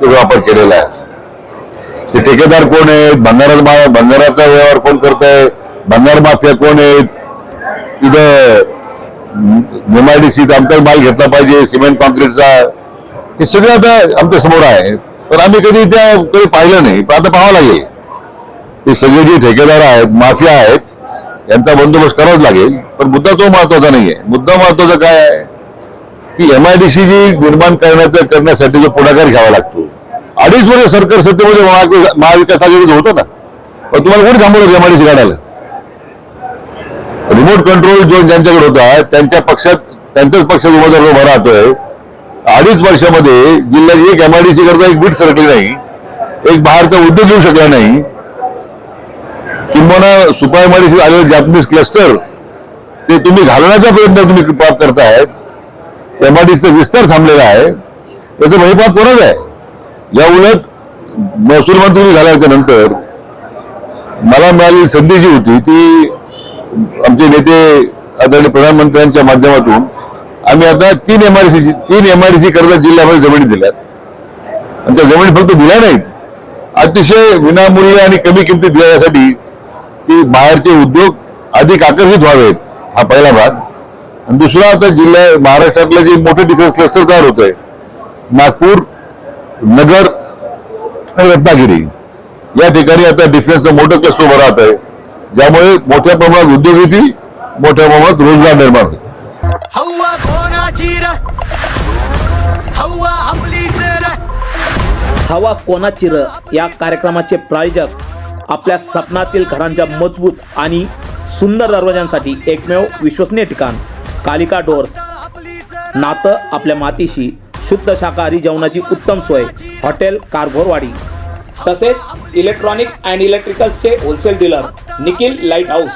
त्याचा वापर केलेला आहे. ते ठेकेदार कोण आहेत? भंगाराचा मा- भंगाराचा व्यवहार कोण करत आहे भंगार माफिया कोण आहेत? तिथं एमआयडीसीत आमचा माल घेतला पाहिजे सिमेंट कॉन्क्रीटचा. हे सगळं आता आमच्यासमोर आहे. पण आम्ही कधी त्या कधी पाहिलं नाही. पण आता पाहावं लागेल. ते सगळे जे ठेकेदार आहेत माफिया आहेत यांचा बंदोबस्त करावाच लागेल. पण मुद्दा तो महत्त्वाचा आहे मुद्दा महत्त्वाचा काय आहे? की एमआयडीसी जी निर्माण करण्याचा करण्यासाठी जो पुढाकार घ्यावा लागतो. अडीच वर्ष सरकार सत्तेमध्ये महाविकास आघाडीचं होतं ना. पण तुम्हाला कोणी थांबवलं एमआयडीसी काढायला? रिमोट कंट्रोल जो ज्यांच्याकडे होता त्यांच्या पक्षात त्यांच्याच पक्षात उमेदवार जो उभा राहतोय अडीच वर्षामध्ये जिल्ह्यात एक एमआयडीसी करता एक बीट सरकली नाही एक बाहेरचा उद्योग येऊ शकला नाही. किंबहुना सुपर एमआयडीसी आलेलं जॅपनीज क्लस्टर ते तुम्ही घालण्याचा प्रयत्न तुम्ही पाप करतायत एमआयडीसीचा विस्तार थांबलेला आहे. त्याचा भयपाप कोणाच आहे? या उलट महसूल मंत्री झाल्याच्यानंतर मला मिळालेली संधी जी होती ती आमचे नेते आदरणीय प्रधानमंत्र्यांच्या माध्यमातून आम्ही आता तीन एमआयडीसी तीन एमआयडीसी करता जिल्ह्यामध्ये जमिनी दिल्यात. आणि त्या जमिनी फक्त दिल्या नाहीत. अतिशय विनामूल्य आणि कमी किमतीत दिल्यासाठी की बाहेरचे उद्योग अधिक आकर्षित व्हावेत हा पहिला भाग. आणि दुसरा आता जिल्हा महाराष्ट्रातलं जे मोठे डिफेन्स क्लस्टर तयार होत आहे नागपूर नगर आणि रत्नागिरी. या ठिकाणी आता डिफेन्सचं मोठं क्लस्टर उभं राहत आहे. ज्यामुळे मोठ्या प्रमाणात उद्योग येतील मोठ्या प्रमाणात रोजगार निर्माण होईल. कोणाची आपलीच हवा कोणाची र? या कार्यक्रमाचे प्रायोजक आपल्या स्वप्नातील घरांच्या मजबूत आणि सुंदर दरवाजांसाठी एकमेव विश्वसनीय ठिकाण कालिका डोअर्स. नातं आपल्या मातीशी शुद्ध शाकाहारी जेवणाची उत्तम सोय. हॉटेल कारभोरवाडी तसेच electronic and इलेक्ट्रिकल्सचे wholesale dealer Nikhil light house